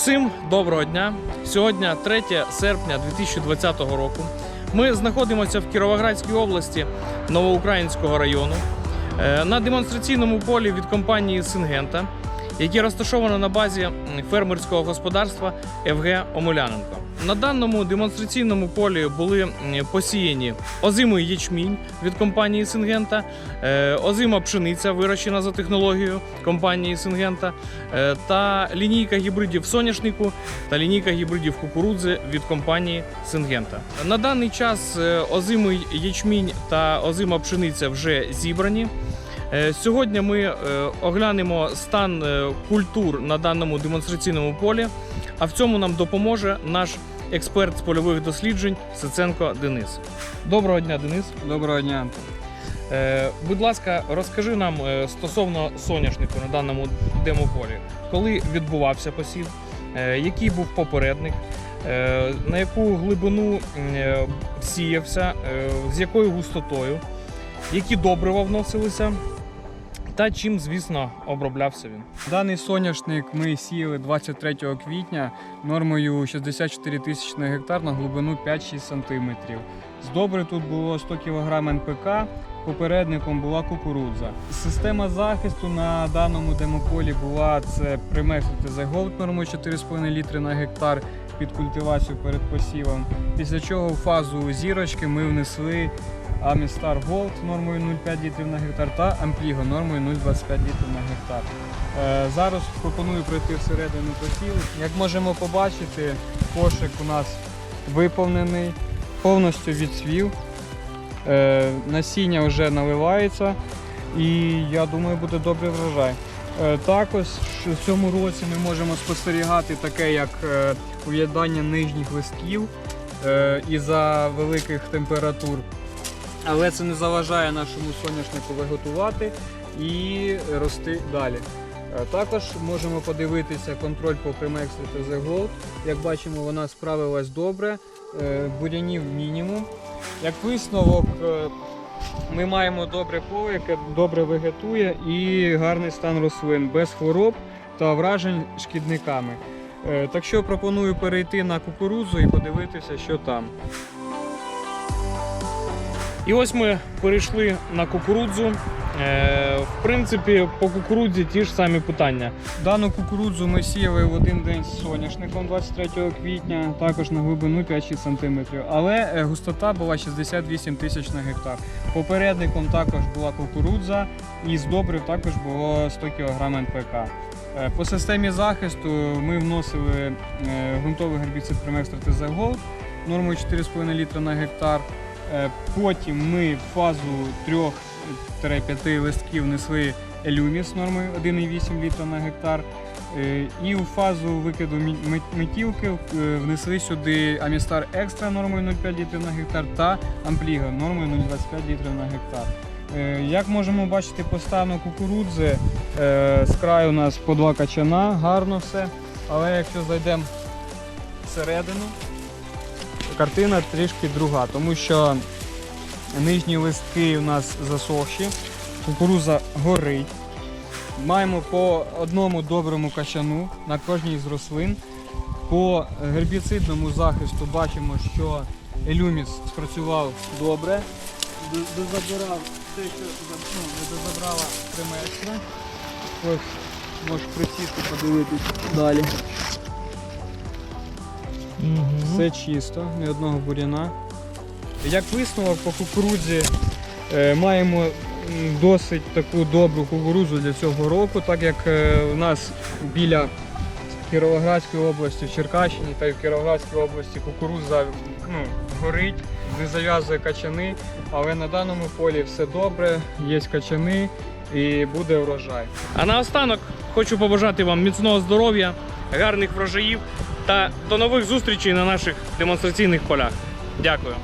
Всім доброго дня! Сьогодні 3 серпня 2020 року. Ми знаходимося в Кіровоградській області Новоукраїнського району е, на демонстраційному полі від компанії Сингента, яке розташовано на базі фермерського господарства ФГ Омуляненко. На даному демонстраційному полі були посіяні озимий ячмінь від компанії Сингента, е, озима пшениця, вирощена за технологією компанії Сингента, е, та лінійка гібридів соняшнику та лінійка гібридів кукурудзи від компанії Сингента. На даний час е, озимий ячмінь та озима пшениця вже зібрані. Сьогодні ми оглянемо стан культур на даному демонстраційному полі, а в цьому нам допоможе наш експерт з польових досліджень Сиценко Денис. Доброго дня, Денис. Доброго дня. Е, будь ласка, розкажи нам е, стосовно соняшнику на даному демополі. Коли відбувався посів, е, який був попередник, на яку глибину сіявся, з якою густотою, які добрива вносилися, та чим, звісно, оброблявся він. Даний соняшник ми сіяли 23 квітня нормою 64 тисячі на гектар на глибину 5-6 см. З добре тут було 100 кг НПК, попередником була кукурудза. Система захисту на даному демополі була це TZ Gold нормою 4,5 літри на гектар під культивацію перед посівом. Після чого в фазу зірочки ми внесли Amistar Gold нормою 0,5 літрів на гектар та Ampligo нормою 0,25 літрів на гектар. Е, Зараз пропоную пройти всередину посіву. Як можемо побачити, кошик у нас виповнений, повністю відсвів. Е, Насіння вже наливається і я думаю буде добрий врожай. Е, Також в цьому році ми можемо спостерігати таке, як ув'ядання нижніх листків із-за великих температур. Але це не заважає нашому соняшнику виготувати і рости далі. Е, Також можемо подивитися контроль по Primex TZ Gold. Як бачимо, вона справилась добре, е, бурянів мінімум. Як висновок, е, ми маємо добре поле, яке добре вегетує і гарний стан рослин без хвороб та вражень шкідниками. Так що пропоную перейти на кукурудзу і подивитися, що там. І ось ми перейшли на кукурудзу. Е, В принципі, по кукурудзі ті ж самі питання. Дану кукурудзу ми сіяли в один день з соняшником 23 квітня, також на глибину 5-6 см. Але е, густота була 68 тисяч на гектар. Попередником також була кукурудза і з добрив також було 100 кг НПК. Е, По системі захисту ми вносили е, ґрунтовий гербіцид Gold нормою 4,5 літра на гектар. Е, Потім ми в фазу 3-5 листків внесли елюміс нормою 1,8 літра на гектар. Е, І у фазу викиду метілки е, внесли сюди Амістар Екстра нормою 0,5 літрів на гектар та Ампліга нормою 0,25 літрів на гектар. Як можемо бачити по стану кукурудзи, з краю у нас по два качана, гарно все. Але якщо зайдемо всередину, картина трішки друга, тому що нижні листки у нас засохші, кукуруза горить. Маємо по одному доброму качану на кожній з рослин. По гербіцидному захисту бачимо, що елюміс спрацював добре. Дозабирав те, що ну, не дозабрала приместра. Ось можеш присісти, подивитись далі. Все чисто, ні одного буряна. Як висновок по кукурудзі е, маємо досить таку добру кукурудзу для цього року, так як е, у нас біля Кіровоградської області, в Черкащині та й в Кіровоградській області кукурудза ну, горить, не зав'язує качани, але на даному полі все добре, є качани і буде врожай. А наостанок хочу побажати вам міцного здоров'я, гарних врожаїв та до нових зустрічей на наших демонстраційних полях. Дякую.